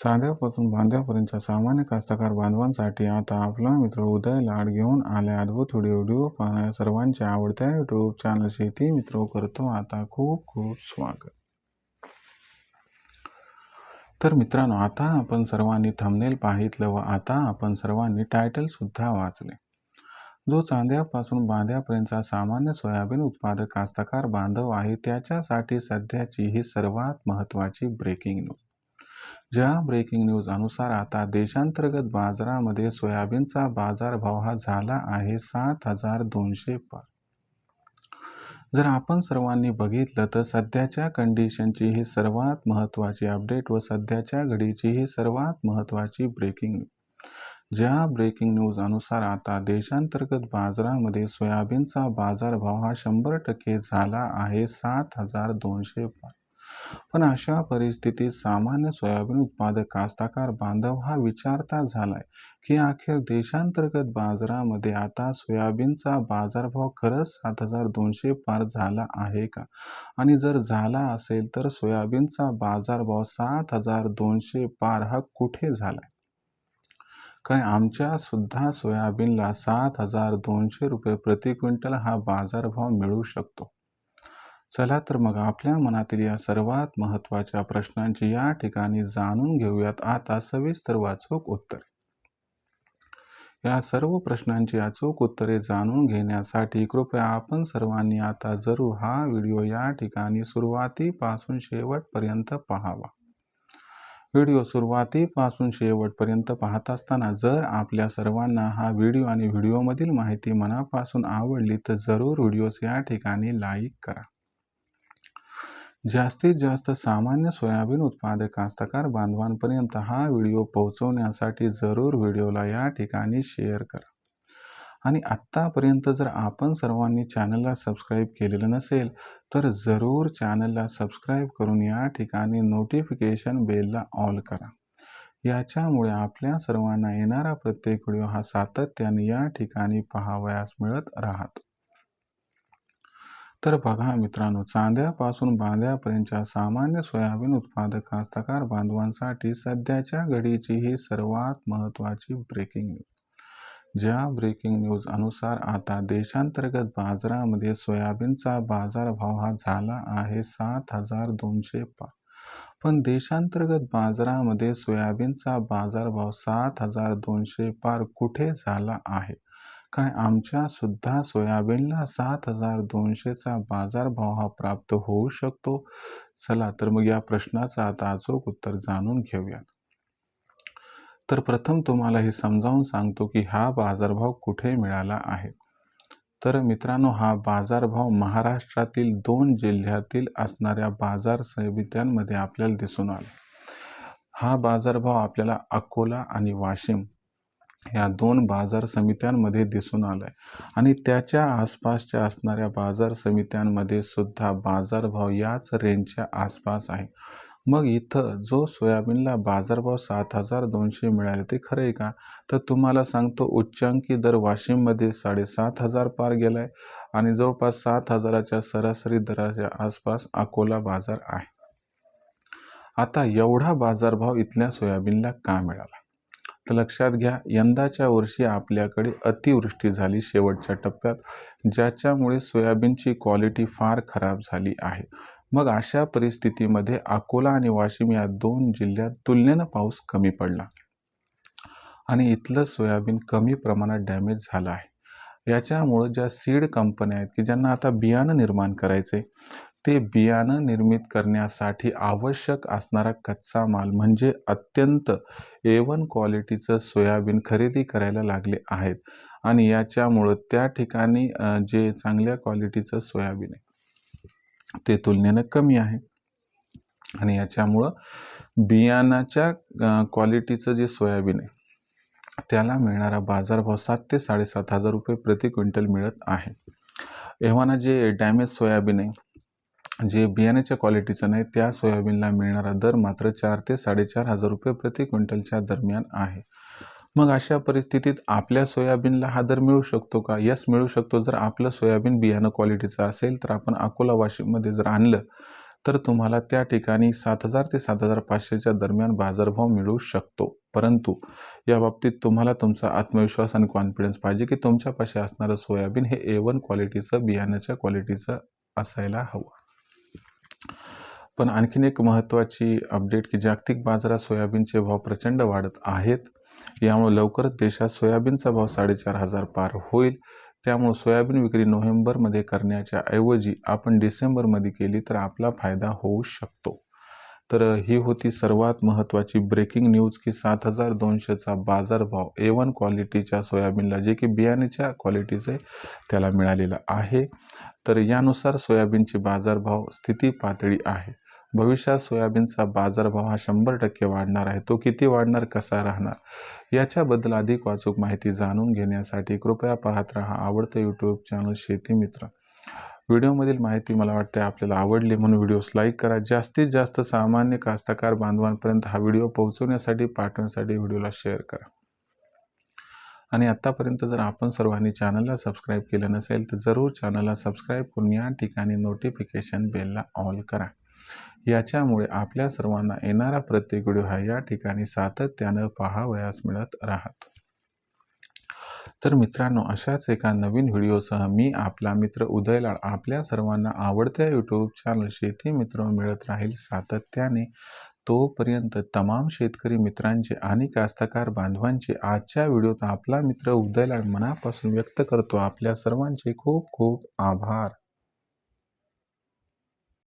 चांद्यापासून बांध्यापर्यंतच्या सामान्य कास्तकार बांधवांसाठी आता आपला मित्र उदय लाड घेऊन आले अद्भुत व्हिडिओ व्हिडिओ पाहणाऱ्या सर्वांच्या आवडत्या यूट्यूब चॅनल शेती मित्र करतो. आता खूप खूप स्वागत. तर मित्रांनो आता आपण सर्वांनी थंबनेल पाहितलं व आता आपण सर्वांनी टायटल सुद्धा वाचले. जो चांद्यापासून बांध्यापर्यंतचा सामान्य सोयाबीन उत्पादक कास्तकार बांधव आहे त्याच्यासाठी सध्याची ही सर्वात महत्त्वाची ब्रेकिंग न्यूज ज्या ब्रेकिंग न्यूज अनुसार आता देशांतर्गत बाजारामध्ये सोयाबीनचा बाजारभाव हा झाला आहे सात हजार दोनशे पाच. जर आपण सर्वांनी बघितलं तर सध्याच्या कंडिशनची ही सर्वात महत्त्वाची अपडेट व सध्याच्या घडीची ही सर्वात महत्त्वाची ब्रेकिंग न्यूज ज्या ब्रेकिंग न्यूज अनुसार आता देशांतर्गत बाजारामध्ये सोयाबीनचा बाजारभाव हा शंभर टक्के झाला आहे सात हजार दोनशे पाच. पण अशा परिस्थितीत सामान्य सोयाबीन उत्पादक कास्ताकार बांधव हा विचारता झालाय की अखेर देशांतर्गत बाजारामध्ये आता सोयाबीनचा बाजारभाव खरंच सात हजार दोनशे पार झाला आहे का? आणि जर झाला असेल तर सोयाबीनचा बाजारभाव सात हजार दोनशे पार हा कुठे झालाय? काय आमच्या सुद्धा सोयाबीनला सात हजार दोनशे रुपये प्रति क्विंटल हा बाजारभाव मिळू शकतो? चला तर मग आपल्या मनातील या सर्वात महत्त्वाच्या प्रश्नांची या ठिकाणी जाणून घेऊयात. आता सविस्तर वाचूक उत्तरे. या सर्व प्रश्नांची अचूक उत्तरे जाणून घेण्यासाठी कृपया आपण सर्वांनी आता जरूर हा व्हिडिओ या ठिकाणी सुरुवातीपासून शेवटपर्यंत पाहावा. व्हिडिओ सुरुवातीपासून शेवटपर्यंत पाहत असताना जर आपल्या सर्वांना हा व्हिडिओ आणि व्हिडिओमधील माहिती मनापासून आवडली तर जरूर व्हिडिओस या ठिकाणी लाईक करा. जास्तीत जास्त सामान्य सोयाबीन उत्पादक कास्तकार बांधवांपर्यंत हा व्हिडिओ पोहोचवण्यासाठी जरूर व्हिडिओला या ठिकाणी शेअर करा. आणि आत्तापर्यंत जर आपण सर्वांनी चॅनलला सबस्क्राईब केलेलं नसेल तर जरूर चॅनलला सबस्क्राईब करून या ठिकाणी नोटिफिकेशन बेलला ऑल करा. याच्यामुळे आपल्या सर्वांना येणारा प्रत्येक व्हिडिओ हा सातत्याने या ठिकाणी पाहावयास मिळत राहतो. तर बघा मित्रांनो चांद्यापासून बांध्यापर्यंतच्या सामान्य सोयाबीन उत्पादक कास्तकार बांधवांसाठी सध्याच्या घडीची ही सर्वात महत्त्वाची ब्रेकिंग न्यूज ज्या ब्रेकिंग न्यूज अनुसार आता देशांतर्गत बाजारामध्ये सोयाबीनचा बाजारभाव हा झाला आहे सात हजार दोनशे पाच पण देशांतर्गत बाजारामध्ये सोयाबीनचा बाजारभाव सात हजार दोनशे पार कुठे झाला आहे? काय आमच्या सुद्धा सोयाबीनला सात हजार दोनशेचा बाजारभाव हा प्राप्त होऊ शकतो? चला तर मग या प्रश्नाचं आता अचूक उत्तर जाणून घेऊयात. तर प्रथम तुम्हाला हे समजावून सांगतो की हा बाजारभाव कुठे मिळाला आहे. तर मित्रांनो हा बाजारभाव महाराष्ट्रातील दोन जिल्ह्यातील असणाऱ्या बाजार समित्यांमध्ये आपल्याला दिसून आला. हा बाजारभाव आपल्याला अकोला आणि वाशिम ह्या दोन बाजार समित्यांमध्ये दिसून आलाय. आणि त्याच्या आसपासच्या असणाऱ्या बाजार समित्यांमध्ये सुद्धा बाजारभाव याच रेंजच्या आसपास आहे. मग इथं जो सोयाबीनला बाजारभाव सात हजार दोनशे मिळाले ते खरं आहे का? तर तुम्हाला सांगतो उच्चांकी दर वाशिममध्ये साडेसात हजार पार गेलाय आणि जवळपास सात हजाराच्या सरासरी दराच्या आसपास अकोला बाजार आहे. आता एवढा बाजारभाव इथल्या सोयाबीनला का मिळाला? तर लक्षात घ्या यंदाच्या वर्षी आपल्याकडे अतिवृष्टी झाली शेवटच्या टप्प्यात ज्याच्यामुळे सोयाबीनची क्वालिटी फार खराब झाली आहे. मग अशा परिस्थितीमध्ये अकोला आणि वाशिम या दोन जिल्ह्यात तुलनेनं पाऊस कमी पडला. आणि इथलं सोयाबीन कमी प्रमाणात डॅमेज झालं आहे. याच्यामुळं ज्या सीड कंपन्या आहेत की ज्यांना आता बियाणं निर्माण करायचं ते बियाणं निर्मित करण्यासाठी आवश्यक असणारा कच्चा माल म्हणजे अत्यंत ए वन क्वालिटीचं सोयाबीन खरेदी करायला लागले आहेत. आणि याच्यामुळं त्या ठिकाणी जे चांगल्या क्वालिटीचं सोयाबीन आहे ते तुलनेनं कमी आहे. आणि याच्यामुळं बियाणाच्या क्वालिटीचं जे सोयाबीन आहे त्याला मिळणारा बाजारभाव सात ते साडेसात हजार रुपये प्रति क्विंटल मिळत आहे. एव्हाना जे डॅमेज सोयाबीन आहे जे बियाण्याच्या क्वालिटीचं नाही त्या सोयाबीनला मिळणारा दर मात्र चार ते साडेचार हजार रुपये प्रति क्विंटलच्या दरम्यान आहे. मग अशा परिस्थितीत आपल्या सोयाबीनला हा दर मिळू शकतो का? यस मिळू शकतो. जर आपलं सोयाबीन बियाणं क्वालिटीचं असेल तर आपण अकोला वाशिममध्ये जर आणलं तर तुम्हाला त्या ठिकाणी सात हजार ते सात हजार पाचशेच्या दरम्यान बाजारभाव मिळू शकतो. परंतु या बाबतीत तुम्हाला तुमचा आत्मविश्वास आणि कॉन्फिडन्स पाहिजे की तुमच्यापाशी असणारं सोयाबीन हे ए वन क्वालिटीचं बियाण्याच्या क्वालिटीचं असायला हवं. पण आणखीन एक महत्त्वाची अपडेट की जागतिक बाजारात सोयाबीनचे भाव प्रचंड वाढत आहेत. यामुळे लवकरच देशात सोयाबीनचा भाव साडेचार हजार पार होईल. त्यामुळे सोयाबीन विक्री नोव्हेंबरमध्ये करण्याच्या ऐवजी आपण डिसेंबरमध्ये केली तर आपला फायदा होऊ शकतो. तर ही होती सर्वात महत्त्वाची ब्रेकिंग न्यूज की सात हजार दोनशेचा बाजारभाव ए वन क्वालिटीच्या सोयाबीनला जे की बियाण्याच्या क्वालिटीचे त्याला मिळालेला आहे. तर यानुसार सोयाबीनची बाजारभाव स्थिती पातळी आहे. भविष्यात सोयाबीनचा बाजारभाव हा शंभर टक्के वाढणार आहे. तो किती वाढणार कसा राहणार? याच्याबद्दल अधिक वाचूक माहिती जाणून घेण्यासाठी कृपया पाहत राहा आवडतं यूट्यूब चॅनल शेती मित्र. व्हिडिओमधील माहिती मला वाटते आपल्याला आवडली म्हणून व्हिडिओस लाईक करा. जास्तीत जास्त सामान्य कास्तकार बांधवांपर्यंत हा व्हिडिओ पोहोचवण्यासाठी पाठवण्यासाठी व्हिडिओला शेअर करा. आणि आत्तापर्यंत जर आपण सर्वांनी चॅनलला सबस्क्राईब केलं नसेल तर जरूर चॅनलला सबस्क्राईब करून या ठिकाणी नोटिफिकेशन बेलला ऑल करा. याच्यामुळे आपल्या सर्वांना येणारा प्रत्येक व्हिडिओ हा या ठिकाणी सातत्यानं पाहावयास मिळत राहतो. तर मित्रांनो अशाच एका नवीन व्हिडिओसह मी आपला मित्र उदयलाळ आपल्या सर्वांना आवडत्या यूट्यूब चॅनल शेती मित्र मिळत राहील सातत्याने. तोपर्यंत तमाम शेतकरी मित्रांचे आणि कास्तकार बांधवांचे आजच्या व्हिडिओत आपला मित्र उदयला मनापासून व्यक्त करतो. आपल्या सर्वांचे खूप खूप आभार.